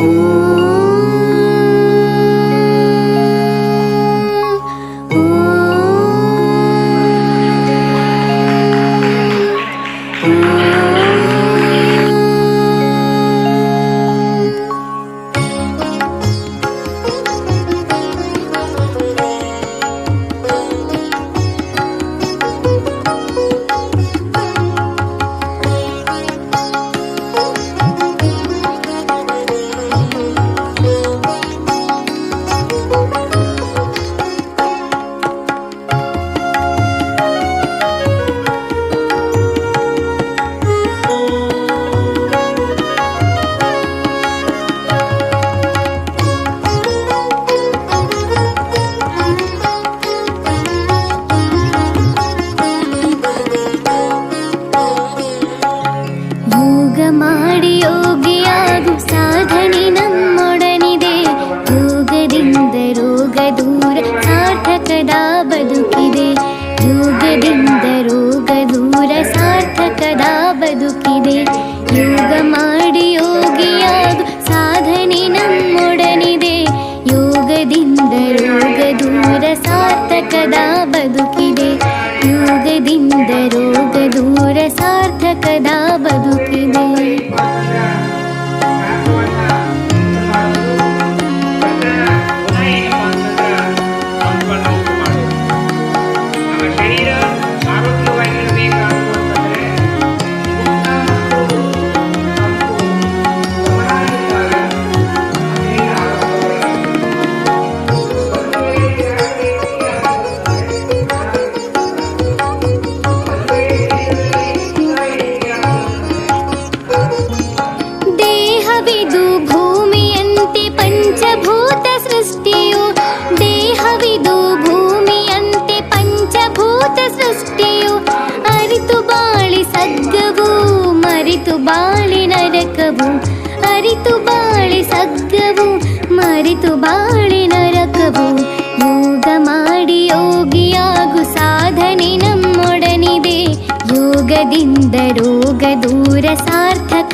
Ooh.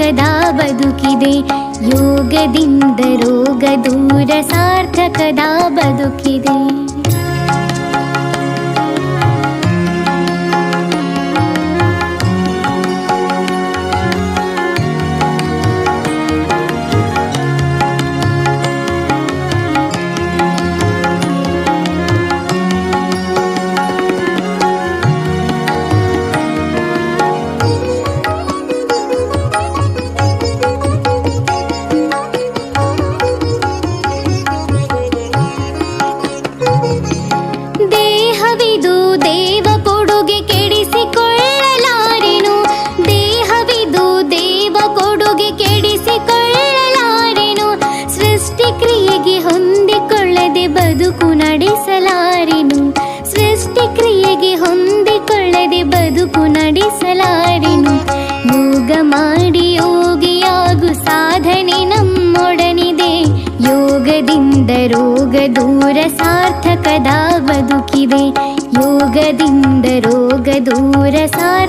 ಸಾರ್ಥಕದಾ ಬದುಕಿದೆ ಯೋಗದಿಂದ ರೋಗ ದೂರ ಸಾರ್ಥಕದಾ ಬದುಕಿದೆ दूर सार कदा बतुकिरे योग दिन्दरोग दूर सार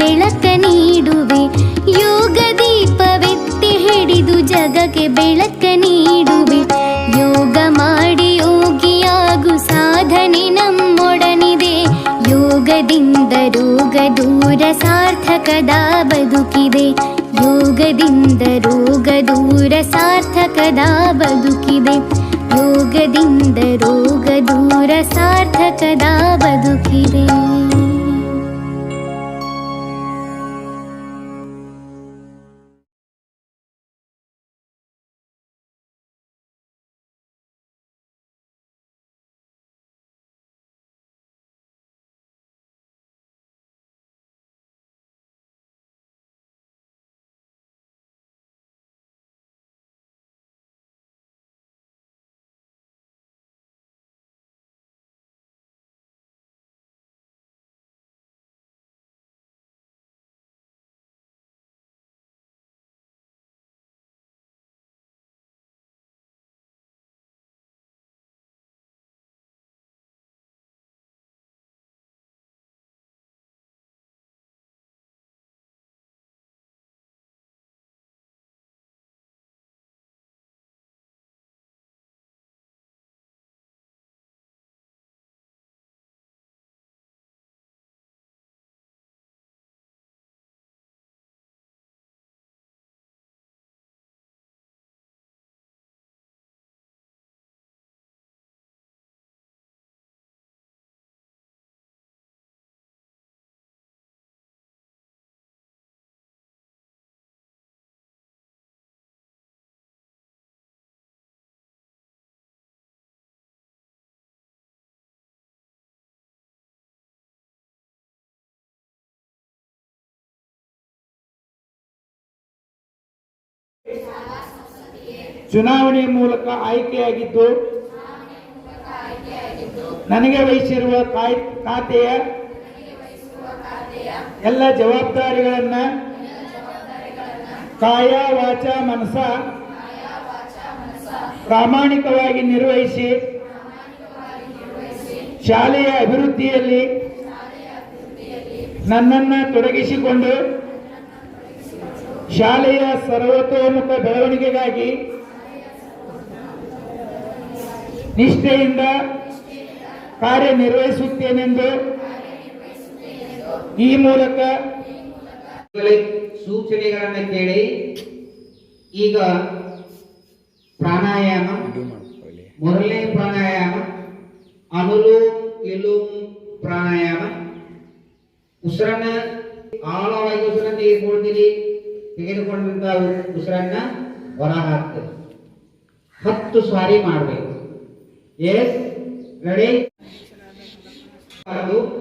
ಬೆಳಕ ನೀಡುವೆ. ಯೋಗ ದೀಪವೆತ್ತಿ ಹಿಡಿದು ಜಗಕ್ಕೆ ಬೆಳಕ ನೀಡುವೆ. ಯೋಗ ಮಾಡಿ ಯೋಗಿಯಾಗು ಸಾಧನೆ ನಮ್ಮೊಡನಿದೆ. ಯೋಗದಿಂದ ರೋಗ ದೂರ ಸಾರ್ಥಕದ ಬದುಕಿದೆ. ಯೋಗದಿಂದ ರೋಗ ದೂರ ಸಾರ್ಥಕದ ಬದುಕಿದೆ. ಯೋಗದಿಂದ ರೋಗ ದೂರ ಸಾರ್ಥಕದ ಬದುಕಿದೆ. ಚುನಾವಣೆ ಮೂಲಕ ಆಯ್ಕೆಯಾಗಿದ್ದು ನನಗೆ ವಹಿಸಿರುವ ಖಾತೆಯ ಎಲ್ಲ ಜವಾಬ್ದಾರಿಗಳನ್ನ ಕಾಯ ವಾಚ ಮನಸ ಪ್ರಾಮಾಣಿಕವಾಗಿ ನಿರ್ವಹಿಸಿ ಶಾಲೆಯ ಅಭಿವೃದ್ಧಿಯಲ್ಲಿ ನನ್ನನ್ನು ತೊಡಗಿಸಿಕೊಂಡು ಶಾಲೆಯ ಸರ್ವತೋಮುಖ ಬೆಳವಣಿಗೆಗಾಗಿ ನಿಷ್ಠೆಯಿಂದ ಕಾರ್ಯನಿರ್ವಹಿಸುತ್ತೇನೆಂದು ಈ ಮೂಲಕ ಸೂಚನೆಗಳನ್ನು ಕೇಳಿ ಈಗ ಪ್ರಾಣಾಯಾಮ ಮೊದಲನೇ ಪ್ರಾಣಾಯಾಮ ಅನುಲೋಮ್ ವಿಲೋಮ್ ಪ್ರಾಣಾಯಾಮ, ಉಸಿರನ್ನ ಆಳವಾಗಿ ಉಸಿರನ್ನ ತೆಗೆದುಕೊಳ್ತೀರಿ ತೆಗೆದುಕೊಂಡಂತ ಉಸಿರನ್ನ ಹೊರ ಹಾಕ್ತೀರಿ ಹತ್ತು ಸಾರಿ ಮಾಡಬೇಕು. Yes, ready? Two.